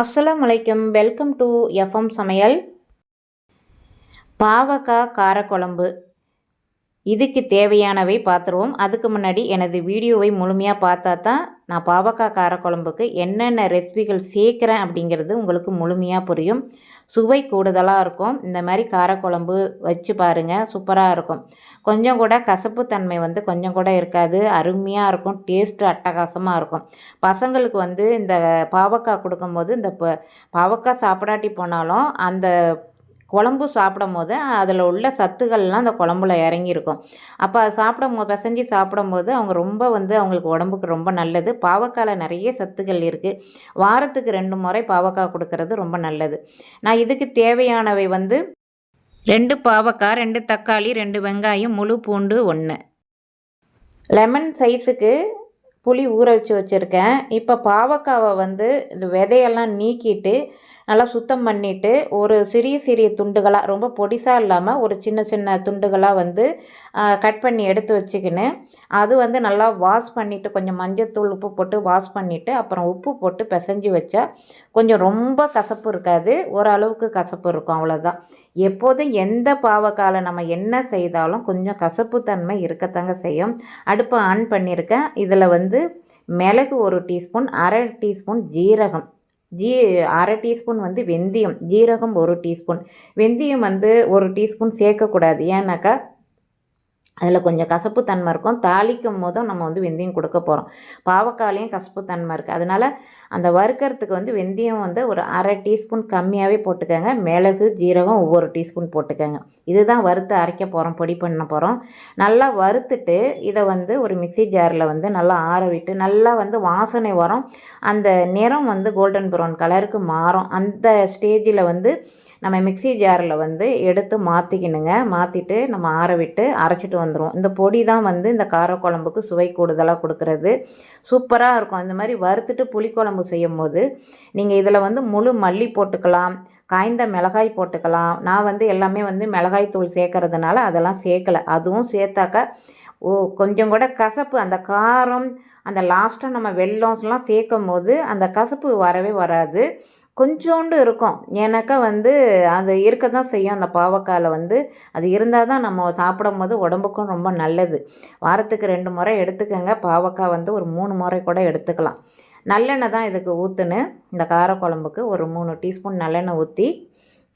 அஸ்ஸலாமு வலைக்கம் welcome to FM சமையல். பாவக்காய் காரக்குழம்பு. இதுக்கு தேவையானவை பார்த்துருவோம். அதுக்கு முன்னாடி எனது வீடியோவை முழுமையாக பார்த்தா தான் நான் பாவக்காய் காரக்குழம்புக்கு என்னென்ன ரெசிபிகள் சேர்க்குறேன் அப்படிங்கிறது உங்களுக்கு முழுமையாக புரியும். சுவை கூடுதலாக இருக்கும். இந்த மாதிரி காரக்குழம்பு வச்சு பாருங்கள் சூப்பராக இருக்கும். கொஞ்சம் கூட கசப்பு தன்மை வந்து கொஞ்சம் கூட இருக்காது. அருமையாக இருக்கும். டேஸ்ட்டு அட்டகாசமாக இருக்கும். பசங்களுக்கு வந்து இந்த பாவக்காய் கொடுக்கும்போது இந்த ப பாவக்காய் சாப்பிடாட்டி போனாலும் அந்த குழம்பு சாப்பிடும் போது அதில் உள்ள சத்துக்கள்லாம் அந்த குழம்புல இறங்கியிருக்கும். அப்போ அது சாப்பிடும் போது பிசைஞ்சு சாப்பிடும்போது அவங்க ரொம்ப வந்து அவங்களுக்கு உடம்புக்கு ரொம்ப நல்லது. பாவக்காயில் நிறைய சத்துக்கள் இருக்குது வாரத்துக்கு ரெண்டு முறை பாவக்காய் கொடுக்கறது ரொம்ப நல்லது. நான் இதுக்கு தேவையானவை வந்து ரெண்டு பாவக்காய் ரெண்டு தக்காளி ரெண்டு வெங்காயம் முழு பூண்டு ஒன்று லெமன் சைஸுக்கு புளி ஊற வச்சு வச்சுருக்கேன். இப்போ பாவக்காவை வந்து இந்த விதையெல்லாம் நீக்கிட்டு நல்லா சுத்தம் பண்ணிவிட்டு ஒரு சிறிய சிறிய துண்டுகளாக ரொம்ப பொடிசாக இல்லாமல் ஒரு சின்ன சின்ன துண்டுகளாக வந்து கட் பண்ணி எடுத்து வச்சுக்கின்னு அது வந்து நல்லா வாஷ் பண்ணிவிட்டு கொஞ்சம் மஞ்சத்தூள் உப்பு போட்டு வாஷ் பண்ணிவிட்டு அப்புறம் உப்பு போட்டு பிசைஞ்சு வச்சா கொஞ்சம் ரொம்ப கசப்பு இருக்காது. ஓரளவுக்கு கசப்பு இருக்கும் அவ்வளோதான் எப்போதும் எந்த பாவக்காலை நம்ம என்ன செய்தாலும் கொஞ்சம் கசப்பு தன்மை இருக்கத்தாங்க செய்யும். அடுப்பை ஆன் பண்ணியிருக்கேன். இதில் வந்து மிளகு ஒரு டீஸ்பூன் அரை டீஸ்பூன் ஜீரகம். ஜீ அரை டீஸ்பூன் வந்து வெந்தயம் ஜீரகம் ஒரு டீஸ்பூன். வெந்தயம் வந்து ஒரு டீஸ்பூன் சேர்க்கக்கூடாது. ஏன்னாக்கா அதில் கொஞ்சம் கசப்பு தன்மை இருக்கும். தாளிக்கும் போதும் நம்ம வந்து வெந்தயம் கொடுக்க போகிறோம் பாவக்காயிலையும் கசப்பு தன்மை இருக்குது அதனால் அந்த வறுக்கிறதுக்கு வந்து வெந்தயம் வந்து ஒரு அரை டீஸ்பூன் கம்மியாகவே போட்டுக்கோங்க. மிளகு ஜீரகம் ஒவ்வொரு டீஸ்பூன் போட்டுக்கோங்க. இதுதான் வறுத்து அரைக்க போகிறோம் பொடி பண்ண போகிறோம் நல்லா வறுத்துட்டு இதை வந்து ஒரு மிக்சி ஜாரில் வந்து நல்லா ஆற விட்டு நல்லா வந்து வாசனை வரும். அந்த நிறம் வந்து கோல்டன் ப்ரௌன் கலருக்கு மாறும். அந்த ஸ்டேஜில் வந்து நம்ம மிக்சி ஜாரில் வந்து எடுத்து மாற்றிக்கணுங்க மாற்றிட்டு நம்ம ஆற விட்டு அரைச்சிட்டு வந்துடுவோம் இந்த பொடி தான் வந்து இந்த காரக்குழம்புக்கு சுவை கூடுதலாக கொடுக்குறது. சூப்பராக இருக்கும். இந்த மாதிரி வறுத்துட்டு புளிக்குழம்பு செய்யும் போது நீங்கள் இதில் வந்து முழு மல்லி போட்டுக்கலாம் காய்ந்த மிளகாய் போட்டுக்கலாம். நான் வந்து எல்லாமே வந்து மிளகாய் தூள் சேர்க்கறதுனால அதெல்லாம் சேர்க்கலை. அதுவும் சேர்த்தாக்கா ஓ கொஞ்சம் கூட கசப்பு அந்த காரம் அந்த லாஸ்ட்டாக நம்ம வெள்ளம்லாம் சேர்க்கும் போது அந்த கசப்பு வரவே வராது. கொஞ்சோண்டு இருக்கும். ஏன்னாக்கா வந்து அது இருக்க தான் செய்யும். அந்த பாவக்காயில் வந்து அது இருந்தால் தான் நம்ம சாப்பிடும் போது உடம்புக்கும் ரொம்ப நல்லது. வாரத்துக்கு ரெண்டு முறை எடுத்துக்கோங்க. பாவக்காய் வந்து ஒரு மூணு முறை கூட எடுத்துக்கலாம். நல்லெண்ணெய் தான் இதுக்கு ஊற்றுன்னு இந்த காரக்குழம்புக்கு ஒரு மூணு டீஸ்பூன் நல்லெண்ணெய் ஊற்றி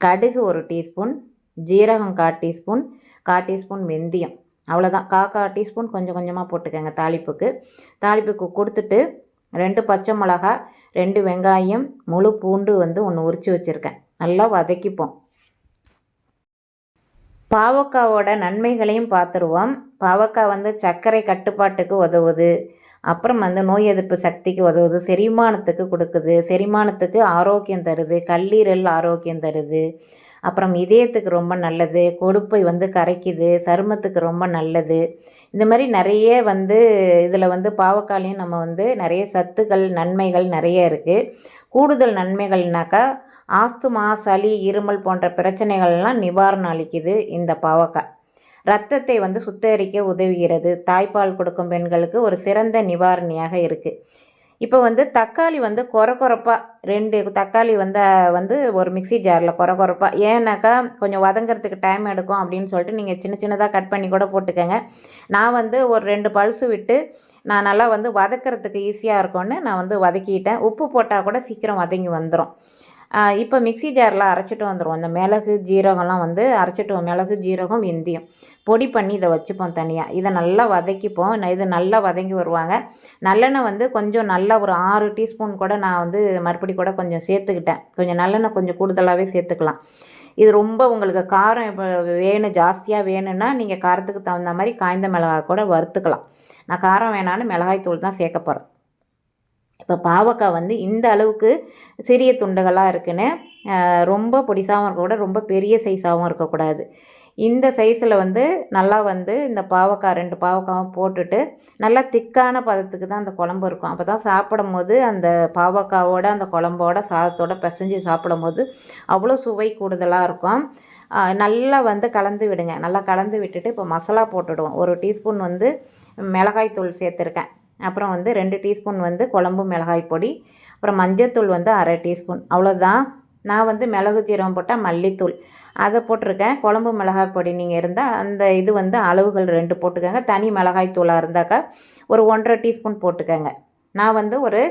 கடுகு ஒரு டீஸ்பூன் ஜீரகம் கால் டீஸ்பூன் கால் டீஸ்பூன் வெந்தயம். அவ்வளோதான் கா காக்கா டீஸ்பூன் கொஞ்சம் கொஞ்சமாக போட்டுக்கோங்க தாளிப்புக்கு. தாளிப்புக்கு கொடுத்துட்டு ரெண்டு பச்சை மிளகா ரெண்டு வெங்காயம் முழு பூண்டு வந்து ஒன்று உரித்து வச்சுருக்கேன். நல்லா வதக்கிப்போம். பாவக்காவோட நன்மைகளையும் பார்த்துருவோம். பாவக்காய் வந்து சர்க்கரை கட்டுப்பாட்டுக்கு உதவுது. அப்புறம் வந்து நோய் எதிர்ப்பு சக்திக்கு உதவுது. செரிமானத்துக்கு கொடுக்குது. செரிமானத்துக்கு ஆரோக்கியம் தருது. கல்லீரல் ஆரோக்கியம் தருது. அப்புறம் இதயத்துக்கு ரொம்ப நல்லது கொழுப்பை வந்து கரைக்குது சருமத்துக்கு ரொம்ப நல்லது. இந்த மாதிரி நிறைய வந்து இதில் வந்து பாவக்காலையும் நம்ம வந்து நிறைய சத்துக்கள் நன்மைகள் நிறைய இருக்குது கூடுதல் நன்மைகள்னாக்கா ஆஸ்துமா சளி இருமல் போன்ற பிரச்சனைகள்லாம் நிவாரணம் அளிக்குது இந்த பாவக்காய் ரத்தத்தை வந்து சுத்தரிக்க உதவுகிறது. தாய்ப்பால் கொடுக்கும் பெண்களுக்கு ஒரு சிறந்த நிவாரணியாக இருக்குது இப்போ வந்து தக்காளி வந்து கொர கொரப்பாக ரெண்டு தக்காளி வந்து வந்து ஒரு மிக்சி ஜாரில் கொர கொரப்பாக ஏன்னாக்கா கொஞ்சம் வதங்கிறதுக்கு டைம் எடுக்கும் அப்படின்னு சொல்லிட்டு நீங்கள் சின்ன சின்னதாக கட் பண்ணி கூட போட்டுக்கோங்க. நான் வந்து ஒரு ரெண்டு பல்ஸு விட்டு நான் நல்லா வந்து வதக்கிறதுக்கு ஈஸியாக இருக்கும்னு நான் வந்து வதக்கிட்டேன். உப்பு போட்டால் கூட சீக்கிரம் வதங்கி வந்துடும் இப்போ மிக்சி ஜாரில் அரைச்சிட்டு வந்துடுவோம் இந்த மிளகு ஜீரகம்லாம் வந்து அரைச்சிட்டு மிளகு ஜீரகம் வெந்தயம் பொடி பண்ணி இதை வச்சுப்போம் தனியாக இதை நல்லா வதக்கிப்போம். இது நல்லா வதங்கி வருவாங்க. நல்லெண்ணெய் வந்து கொஞ்சம் நல்லா ஒரு ஆறு டீஸ்பூன் கூட நான் வந்து மறுபடி கூட கொஞ்சம் சேர்த்துக்கிட்டேன். கொஞ்சம் நல்லெண்ணெய் கொஞ்சம் கூடுதலாகவே சேர்த்துக்கலாம். இது ரொம்ப உங்களுக்கு காரம் இப்போ வேணும் ஜாஸ்தியாக வேணும்னா நீங்கள் காரத்துக்கு தகுந்த மாதிரி காய்ந்த மிளகாய் கூட வறுத்துக்கலாம். நான் காரம் வேணான்னு மிளகாய் தூள் தான் சேர்க்க போகிறேன் இப்போ பாவக்காய் வந்து இந்த அளவுக்கு சிறிய துண்டுகளாக இருக்குன்னு ரொம்ப பொடிசாகவும் இருக்கக்கூடாது ரொம்ப பெரிய சைஸாகவும் இருக்கக்கூடாது இந்த சைஸில் வந்து நல்லா வந்து இந்த பாவக்காய் ரெண்டு பாவக்காயும் போட்டுட்டு நல்லா திக்கான பதத்துக்கு தான் அந்த குழம்பு இருக்கும். அப்போ தான் சாப்பிடும் போது அந்த பாவக்காவோட அந்த குழம்போட சாதத்தோட பிசைஞ்சு சாப்பிடும் போது அவ்வளோ சுவை கூடுதலாக இருக்கும். நல்லா வந்து கலந்து விடுங்க. நல்லா கலந்து விட்டுட்டு இப்போ மசாலா போட்டுடுவோம். ஒரு டீஸ்பூன் வந்து மிளகாய் தூள் சேர்த்துருக்கேன். அப்புறம் வந்து ரெண்டு டீஸ்பூன் வந்து குழம்பு மிளகாய் பொடி அப்புறம் மஞ்சத்தூள் வந்து அரை டீஸ்பூன் அவ்வளோதான் நான் வந்து மிளகு ஜீரகம் போட்டால் மல்லித்தூள். அதை போட்டிருக்கேன். குழம்பு மிளகாய் பொடி நீங்கள் இருந்தால் அந்த இது வந்து அளவுகள் ரெண்டு போட்டுக்கோங்க. தனி மிளகாய் தூளாக இருந்தாக்கா ஒரு ஒன்றரை டீஸ்பூன் போட்டுக்கோங்க. நான் வந்து ஒரு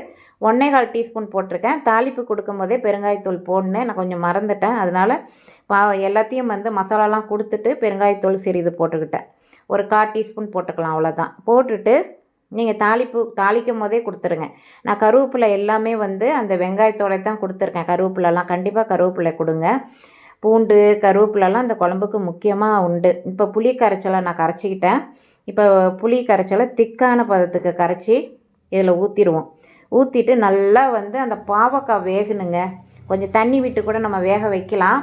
ஒன்றே கால் டீஸ்பூன் போட்டிருக்கேன். தாளிப்பு கொடுக்கும் போதே பெருங்காயத்தூள் போடணும். நான் கொஞ்சம் மறந்துட்டேன். அதனால் பா எல்லாத்தையும் வந்து மசாலாலாம் கொடுத்துட்டு பெருங்காயத்தூள் சிறிது போட்டுக்கிட்டேன். ஒரு கால் டீஸ்பூன் போட்டுக்கலாம் அவ்வளோதான் போட்டுட்டு நீங்கள் தாளிப்பு தாளிக்கும் போதே கொடுத்துருங்க. நான் கருவேப்பிலை எல்லாமே வந்து அந்த வெங்காயத்தோட தான் கொடுத்துருக்கேன். கருவேப்பிலலாம் கண்டிப்பாக கருவேப்பிலை கொடுங்க. பூண்டு கருவேப்பிலலாம் அந்த குழம்புக்கு முக்கியமாக உண்டு. இப்போ புளி கரைச்சலை நான் கரைச்சிக்கிட்டேன். இப்போ புளி கரைச்சலை திக்கான பதத்துக்கு கரைச்சி இதில் ஊற்றிடுவோம் ஊற்றிட்டு நல்லா வந்து அந்த பாவக்காய் வேகணுங்க. கொஞ்சம் தண்ணி விட்டு கூட நம்ம வேக வைக்கலாம்.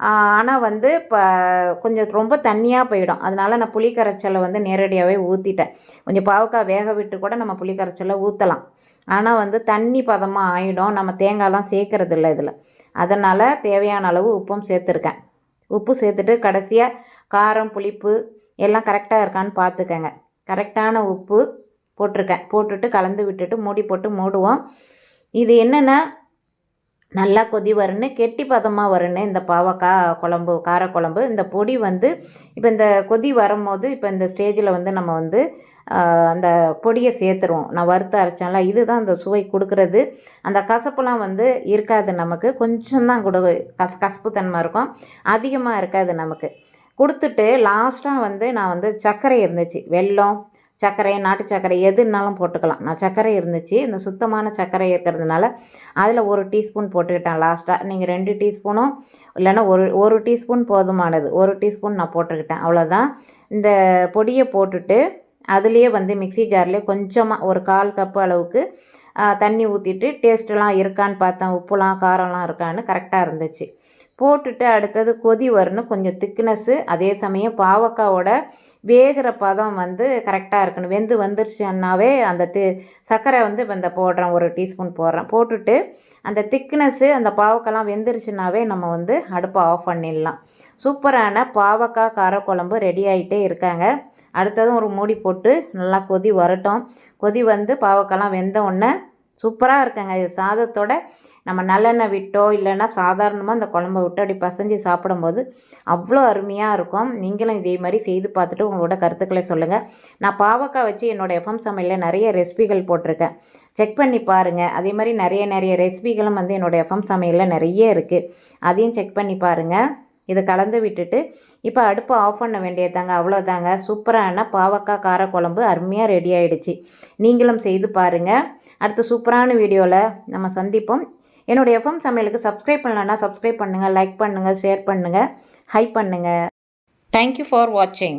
ஆனால் வந்து இப்போ கொஞ்சம் ரொம்ப தண்ணியாக போயிடும். அதனால நான் புளி கரைச்சலை வந்து நேரடியாகவே ஊற்றிட்டேன் கொஞ்சம் பாவக்காய் வேக விட்டு கூட நம்ம புளி கரைச்சலை ஊற்றலாம் ஆனால் வந்து தண்ணி பதமாக ஆகிடும் நம்ம தேங்காய்லாம் சேர்க்கறது இல்லை இதில். அதனால் தேவையான அளவு உப்பும் சேர்த்துருக்கேன். உப்பு சேர்த்துட்டு கடைசியாக காரம் புளிப்பு எல்லாம் கரெக்டாக இருக்கான்னு பார்த்துக்கங்க கரெக்டான உப்பு போட்டிருக்கேன். போட்டுட்டு கலந்து விட்டுட்டு மூடி போட்டு மூடுவோம். இது என்னென்னா நல்லா கொதி வரணும் கெட்டி பதமாக வரணும் இந்த பாவக்காய் குழம்பு காரக்குழம்பு இந்த பொடி வந்து இப்போ இந்த கொதி வரும்போது இப்போ இந்த ஸ்டேஜில் வந்து நம்ம வந்து அந்த பொடியை சேர்த்துருவோம். நான் வறுத்து அரைச்சேன்ல இதுதான் அந்த சுவை கொடுக்குறது. அந்த கசப்புலாம் வந்து இருக்காது நமக்கு. கொஞ்சம் தான் கொடு கஸ் கசப்பு தன்மை இருக்கும். அதிகமாக இருக்காது நமக்கு. கொடுத்துட்டு லாஸ்ட்டாக வந்து நான் வந்து சர்க்கரை இருந்துச்சு. வெல்லம் சர்க்கரை நாட்டு சர்க்கரை எதுனாலும் போட்டுக்கலாம். நான் சர்க்கரை இருந்துச்சு. இந்த சுத்தமான சர்க்கரை இருக்கிறதுனால அதில் ஒரு டீஸ்பூன் போட்டுக்கிட்டேன் லாஸ்ட்டாக நீங்கள் ரெண்டு டீஸ்பூனும் இல்லைன்னா ஒரு ஒரு டீஸ்பூன் போதுமானது. ஒரு டீஸ்பூன் நான் போட்டுக்கிட்டேன். அவ்வளோதான் இந்த பொடியை போட்டுட்டு அதுலேயே வந்து மிக்சி ஜார்லேயே கொஞ்சமாக ஒரு கால் கப்பு அளவுக்கு தண்ணி ஊற்றிட்டு டேஸ்ட்டெலாம் இருக்கான்னு பார்த்தேன். உப்புலாம் காரம்லாம் இருக்கான்னு கரெக்டாக இருந்துச்சு. போட்டுட்டு அடுத்தது கொதி வரணும். கொஞ்சம் திக்னஸ்ஸு அதே சமயம் பாவக்காவோட வேகிற பதம் வந்து கரெக்டாக இருக்கணும். வெந்து வந்துருச்சுன்னாவே அந்த தி சர்க்கரை வந்து இப்போ இந்த போடுறேன். ஒரு டீஸ்பூன் போடுறேன். போட்டுட்டு அந்த திக்னஸ்ஸு அந்த பாவக்காய்லாம் வெந்துருச்சுனாவே நம்ம வந்து அடுப்பை ஆஃப் பண்ணிடலாம். சூப்பரான பாவக்காய் காரக்குழம்பு ரெடி ஆகிட்டே இருக்காங்க. அடுத்ததும் ஒரு மூடி போட்டு நல்லா கொதி வரட்டும். கொதி வந்து பாவக்காய்லாம் வெந்த உடனே சூப்பராக இருக்குங்க. இது சாதத்தோட நம்ம நல்லெண்ணெய் விட்டோ இல்லைன்னா சாதாரணமாக அந்த குழம்ப விட்டு அப்படி பசைஞ்சு சாப்பிடும்போது அவ்வளோ அருமையாக இருக்கும். நீங்களும் இதே மாதிரி செய்து பார்த்துட்டு உங்களோட கருத்துக்களை சொல்லுங்கள் நான் பாவக்காய் வச்சு என்னோடய எஃப்எம் சமையலில் நிறைய ரெசிபிகள் போட்டிருக்கேன். செக் பண்ணி பாருங்கள் அதே மாதிரி நிறைய நிறைய ரெசிபிகளும் வந்து என்னோடய எஃப்எம் சமையலில் நிறைய இருக்குது அதையும் செக் பண்ணி பாருங்கள் இதை கலந்து விட்டுட்டு இப்போ அடுப்பை ஆஃப் பண்ண வேண்டியதாங்க அவ்வளோதாங்க சூப்பரான பாவக்காய் காரக்குழம்பு அருமையாக ரெடி ஆகிடுச்சு நீங்களும் செய்து பாருங்கள் அடுத்து சூப்பரான வீடியோவில் நம்ம சந்திப்போம். என்னுடைய எஃப்எம் சமையலுக்கு சப்ஸ்கிரைப் பண்ணலன்னா சப்ஸ்கிரைப் பண்ணுங்கள் லைக் பண்ணுங்கள் ஷேர் பண்ணுங்கள் ஹை பண்ணுங்கள் தேங்க்யூ ஃபார் வாட்சிங்